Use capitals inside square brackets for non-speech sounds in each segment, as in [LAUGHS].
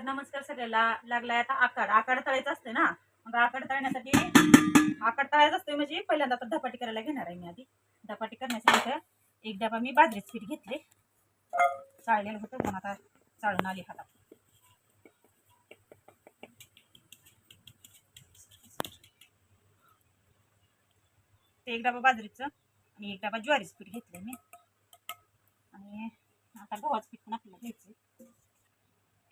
तर नमस्कार सगळ्याला. लागलाय आता आकड आकड तळायचं असते ना? मग आकड तळण्यासाठी आकड तळायचं असते म्हणजे पहिल्यांदा तर धपाटी करायला घेणार आहे मी आधी. धपाटी करण्यासाठी एक डबा मी बाजरीच पीठ घेतले चाळलेलं होतं पण आता चाळून आली हातात. ते एक डबा बाजरीचं आणि एक डबा ज्वारीचं पीठ घेतलं मी. आणि आता गव्हाचं पीठ पण आपल्याला घ्यायचं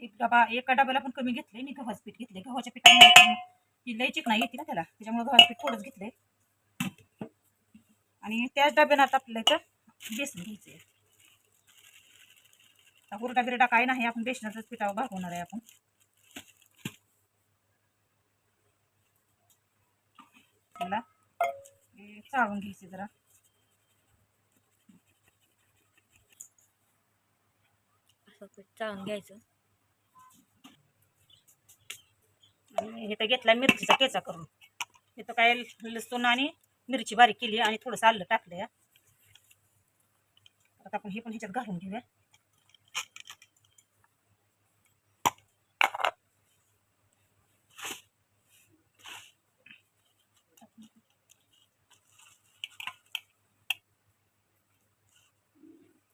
एक डबा एका डब्याला पण कमी घेतले मी गव्हाचं पीठ घेतले गव्हाच्या पिठामुळे ती लई चिकना येते ना त्याला. त्याच्यामुळे गव्हाचं पीठ थोडंच घेतलंय. आणि त्याच डब्यानं आता आपल्याला इथं बेसन घ्यायचे आता हुरडा बिरडा काय नाही आपण बेसनाचंच पिठावर भागवणार आहे आपण. त्याला चाळून घ्यायचे जरा. असं चाळून घ्यायचं. आणि हे तर घेतला मिरचीचा ठेचा करून. बारीक केली आणि थोडंसं आलं टाकलं या आता आपण हे पण ह्याच्यात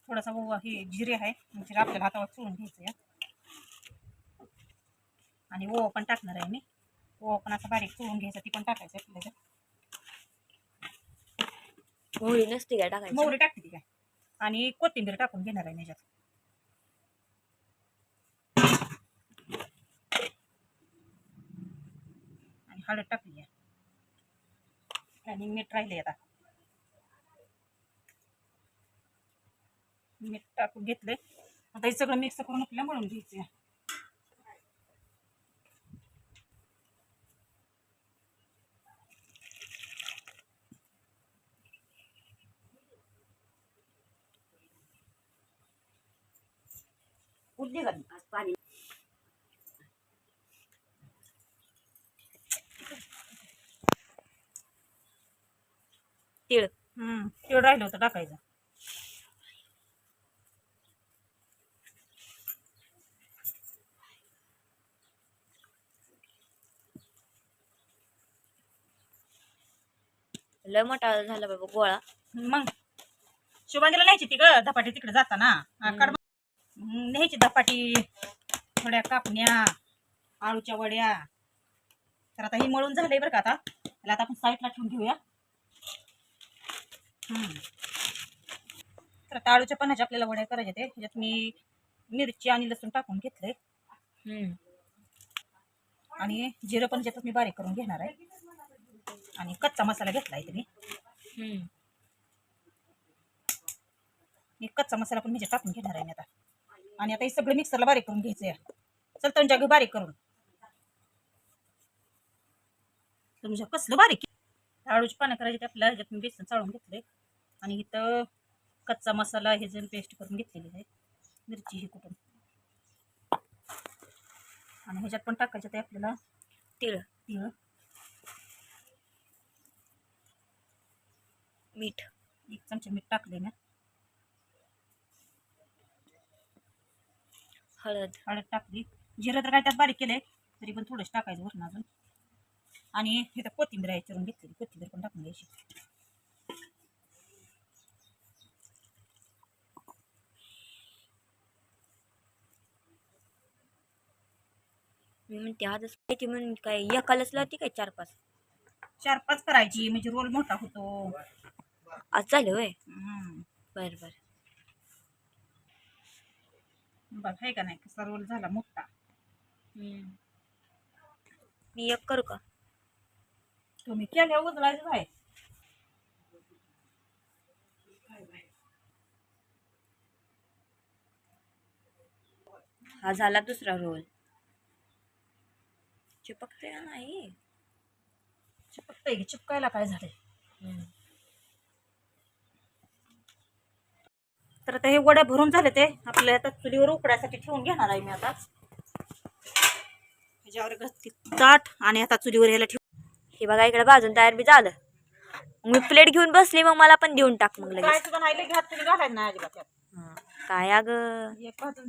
थोडासा हे जिरे आपल्याला हातावर चोळून आणि ओवा पण टाकणार आहे मी. ओवा पण असा बारीक चोळून घ्यायचा ती पण टाकायचं आपल्याला मोहरी नसते काय टाकायची? मोहरी टाकते ती काय? आणि कोथिंबीर टाकून घेणार आहे मी याच्यात. आणि हळद टाकली आणि मीठ राहिले आता. मीठ टाकून घेतले आता हे सगळं मिक्स करून आपल्याला मळून घ्यायचं आहे. उडली का पाणी. तीळ. हम्म तेवढं राहिलं होतं टाकायचं. लय मोठा झाला बाबा गोळा. मग. शुभांगीला न्यायची ती ग धपाटी तिकडे जाताना. न्यायची धपाटी थोड्या कापण्या आळूच्या वड्या. तर आता ही मळून झालंय बरं का आता. त्याला आता आपण साईडला ठेवून घेऊया. तर आता आळूच्या पानाच्या आपल्याला वड्या करायच्या ते ह्याच्यात मी मिरची आणि लसूण टाकून हम्म. आणि जिरं पण ह्याच्यात मी बारीक करून घेणार आहे. आणि कच्चा मसाला घेतला आहे. मी कच्चा मसाला पण ह्याच्यात टाकून घेणार आहे मी आता. आणि आता हे सगळं मिक्सरला बारीक करून घ्यायचं आहे. चल तुमच्या घरी बारीक करून. तुमच्या कसलं बारीक आळूची पानं करायची आपल्या ह्याच्यात मी बेसन चाळून घेतले आणि इथं कच्चा मसाला हे जण पेस्ट करून घेतलेली आहे मिरची ही कुठून? आणि ह्याच्यात पण टाकायचं ते आपल्याला तिळ तिळ. मीठ. एक चमचा मीठ टाकले ना हळद. हळद टाकली. जिरं तर काय त्यात बारीक केलंय तरी पण थोडंच टाकायचं वरून अजून. आणि हे तर कोथिंबीर आहे चिरून घेतलेली. कोथिंबीर पण टाकून घ्यायची. मी म्हणते आजच माहिती म्हणून काय एकालाच लावते काय चार पाच चार पाच करायची म्हणजे रोल मोठा होतो. आज झाले होय? हम्म. बर बर. बघ आहे का नाही? कसा रोल झाला मोठा. मी एक करू का? तुम्ही केल्या उजळायचं आहे हा झाला दुसरा रोल चिपकते ना नाही चिपकतंय की चिपकायला काय झालंय? तर आता हे वड्या भरून झाले ते. आपल्या आता चुलीवर उकडायसाठी ठेवून घेणार आहे मी आता. ह्याच्यावर घातली ताट आणि आता चुलीवर याला ठेवून हे बघा इकडे भाजून तयार बी झालं. मी प्लेट घेऊन बसली मग मला पण देऊन टाक मग काय लगेच सुद्धा नाही लगे हात तुम्ही घालायचं नाही अजिबात त्यात. हा. काय अग? एक भाजून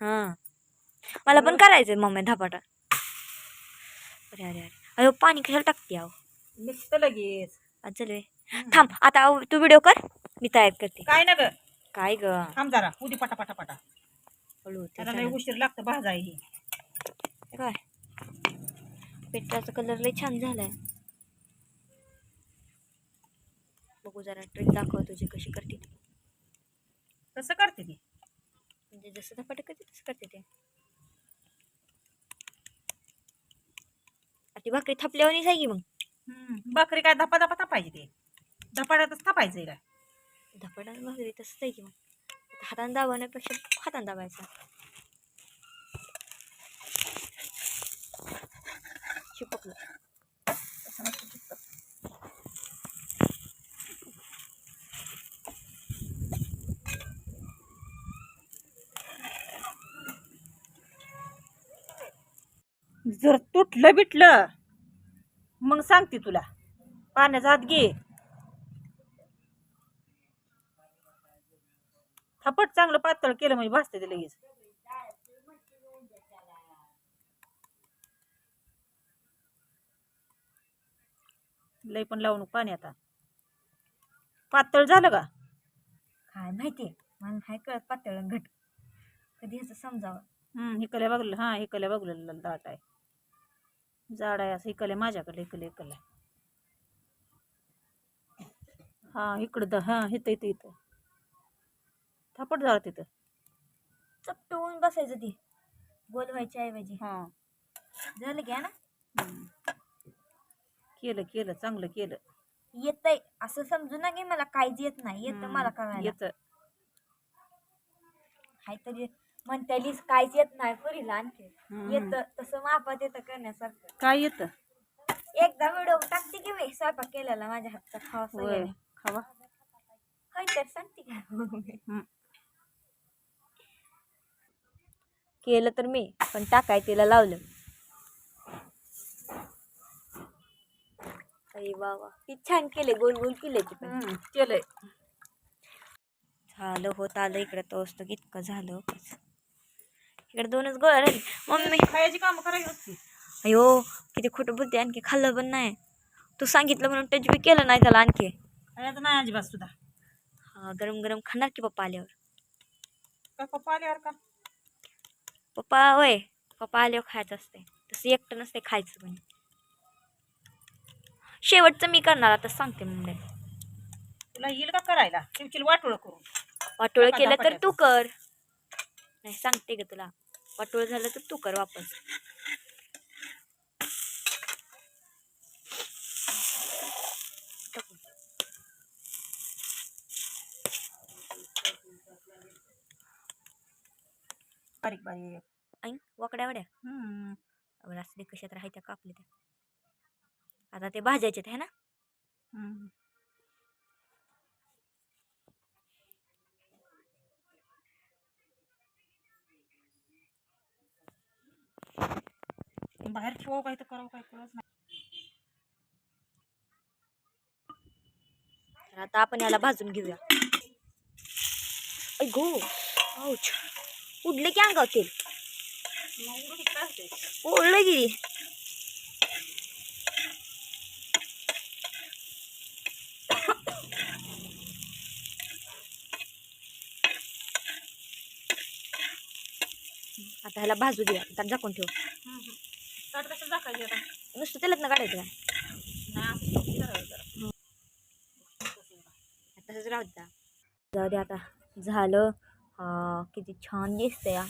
हा. मला पण करायचंय मम्मी धपाटा. अरे अरे अरे. अयो पाणी कशाला टाकते निघतं लगेच. आज. थांब आता तू व्हिडिओ कर. मी तयार करते. काय ना ग काय ग? थांब जरा उदी पटा पटा पटा. हळू होते त्याला लय जरा. उशीर लागतं भाजाय ही. काय? पेटाचा कलर लय छान झालाय. बघू जरा ट्रिक दाखव तुझी कशी करते ती. कसं करते ती. म्हणजे जसं धपाटे करते तसं करते ते. आता ती भाकरी थापल्यावर नाही जागी मग? हम्म. भाकरी काय धपा धपा थापायची ते. धपाड्यातच थापायचंय काय? धपाटा भाकरी तसंच आहे की मग हाताने दाबवण्यापेक्षा हाताने दाबायचा चिपकलं जर तुटलं बिटलं मग सांगते तुला. पाण्याचा हात घे. थपट चांगलं पातळ केलं म्हणजे भासते ते लगेच. लय पण लावू नको पाणी आता. पातळ झालं का? काय माहिती मला नाही कळत पातळ आणि घट कधी ह्याचं समजावं. हम्म हिकल्या बघलं हा हिकल्या बघलं दाट आहे. जाड आहे असं हिकल्या माझ्याकडे हिकलं हिकल्या हा इकडं द हा इथं इथं इथं. थापट झालं तिथं. चपटवून बसायचं ती गोल व्हायच्या ऐवजी. हा. झालं घ्या ना. केलं केलं चांगलं केलं. येतंय. असं समजू ना की मला काहीच येत नाही. येतं. मला करायला. येतं. काहीतरी म्हणतालीस काहीच येत नाही पुरीला आणखी. हम्म. येतं तसं मापात येतं करण्यासारखं. काय येतं? एकदा व्हिडिओ टाकते की मी स्वयंपाक केलेला माझ्या हातचा खावा होय सगळ्यांनी. खावा. होय तर सांगते का? हम्म. केलं तर मी पण टाकाय तिला लावलं अरे वा वा किती छान केले गोल गोल केले ती केलंय. झालं होत आलं इकडे तोच तर इतकं झालं. इकडे दोनच गोळ्या राहिले. मम्मी खायची कामं करायची असती अयो किती खोटं बोलते आणखी खाल्लं पण नाही. तू सांगितलं म्हणून टच बी केलं नाही त्याला आणखी. नाही अजिबात सुद्धा. हा गरम गरम खाणार की पप्पा आल्यावर? का पप्पा आल्यावर का? पप्पा होय. पप्पा आल्यावर खायचं असते तसं एकटं नसते खायचं पण शेवटचं मी करणार आता सांगते मग तुला येईल का करायला? चिवचिल वाटोळ करून. वाटोळ केलं तर. तू कर. नाही सांगते ग तुला. वाटोळ झालं तर तू कर वापस. बारीक ऐन वाकड्या वड्या? हम्म. असं दे कशात राहायच्या कापल्या त्या? आता ते भाजायचे आहे ना. बाहेर ठेवावं काय तर करावं काय कळत नाही. तर आता आपण याला भाजून घेऊया. ऐ गो औच उडले की अंगावर तेल मग ओढलं की. आता ह्याला भाजू दे आता झाकून ठेव. नुसतं तेलात ना काढायचं का? तसंच राहू द्या जाऊ दे आता. झालं. किती छान दिसतंय हा.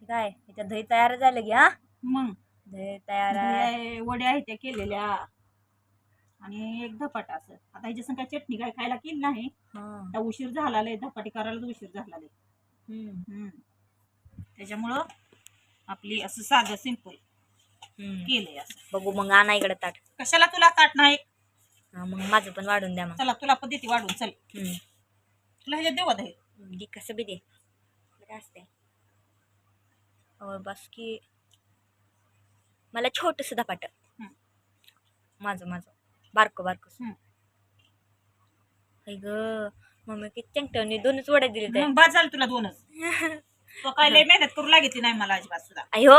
हे काय याच्यात दही तयार झालं की हा? मग. दही तयार आहे. वड्या आहेत त्या केलेल्या. आणि एक धपाट असं. आता ह्याच्या संग काय चटणी काय खायला केली नाही. हा. आता उशीर झाला धपाटी करायला उशीर झाला. त्याच्यामुळं आपली असं साधं सिंपल. केलंय असं. बघू मग आणा इकडे ताट. कशाला तुला ताट नाही? हा मग माझं पण वाढून द्या मग. चला तुला पद्धती वाढून चल. हम्म. तुला ह्याच्यात देवत आहे दे कसं बी दे. असते बस की. मला छोटस धपाट. हम्म. माझं माझं. बारकं बारकं हम्म. ऐ ग मम्मी किती चंगटवणी दोनच वड्या दिले मग बाद झालं तुला दोनच. [LAUGHS] तो काय लय मेहनत करू लागितली नाही मला अजिबात सुद्धा. अयो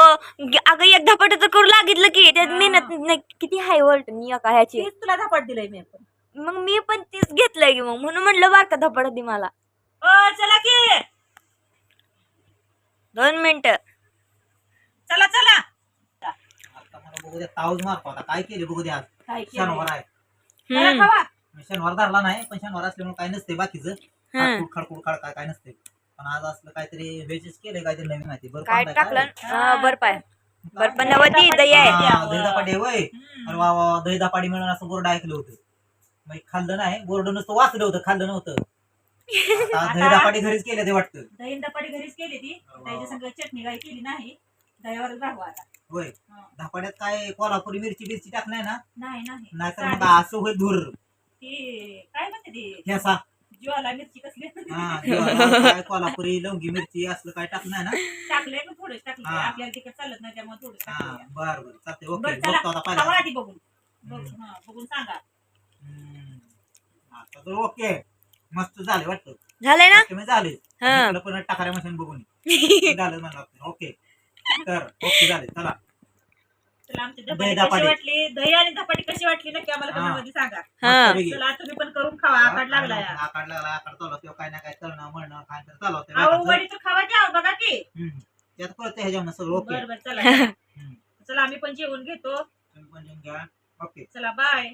अगं एक धपाट तर करू लागितलं की त्यात हा. मेहनत नाही, किती हाय वोल्ट मी एका ह्याची. तेच तुला धपाट दिलंय मी पण. मग मी पण तीच घेतलंय की मग म्हणून म्हणलं बारका धपाट दे मला. ओ चला की. दोन मिनिटं. चला चला. आता मला बघू द्या ताऊज मारतो आता. काय केले बघू द्या आज? काय? शनिवार आहे. चला हम्म. शनिवार धरला नाही पण शनिवार असल्यामुळे काय नसते बाकीचं. हम्म. खाडखुड खाडखुड खाड काय काय नसते पण आज असलं काहीतरी व्हेजेस केलंय काहीतरी नवीन माहिती. बरं काय टाकलं? दही नवती धपाटी दही आहे. दही धपाटे होय. हम्म. अरे वा वा दही धपाटी मिळून असं बोर्ड ऐकलं होतं. मग खाल्लं नाही बोर्ड नुसतं वाचलं होतं खाल्लं नव्हतं. आता दही धपाटी घरीच केले ते वाटतं. दही धपाटी घरीच केली ती. त्याच्या संग चटणी काही केली नाही दह्यावरच राहू आता. होय. हा. धपाट्यात काय कोल्हापुरी मिरची बिरची टाकलाय ना? नाही नाही. नाहीतर मग. असं होईल धूर. ती काय म्हणते ती? ठेसा. ज्वाला मिरची कसली? हा जेवणाला काय कोल्हापुरी लवंगी मिरची असलं काय टाकलंय ना? टाकलंय पण थोडंच टाकलं हा. आपल्याला तिकडे चालत नाही त्यामुळे थोडंच हा टाकलंय. बर बर. चालते ओके. बरं चला. आता खावा पहिला आधी बघून. बघ हम्म. हा, बघून सांगा. हम्म. आता तर ओके. मस्त झाले वाटतं. झालंय ना? तुम्ही झाले. हा. इकडं पण टाकाऱ्या मशीन बघून. [LAUGHS] झालं म्हणलं. ओके. तर ओके झाले. चला. चला आमची दही धपाटी कशी धपाटी. वाटली दही आणि धपाटी कशी वाटली नक्की आम्हाला हा. सांगा हा मस्तपैकी. चला तुम्ही पण करून खावा आकाड लागला या आकाड लागला आकाड काय ना काय तळणं म्हणणं काय तर चालू होतं अहो बाकीचं. वडी तर आहो बघा की हम्म. त्यात कळतं ह्याच्यावर सगळं ओके बरं बरं चला. [LAUGHS] [LAUGHS] चला आम्ही पण जेवण घेतो तुम्ही पण जेवून घ्या ओके चला बाय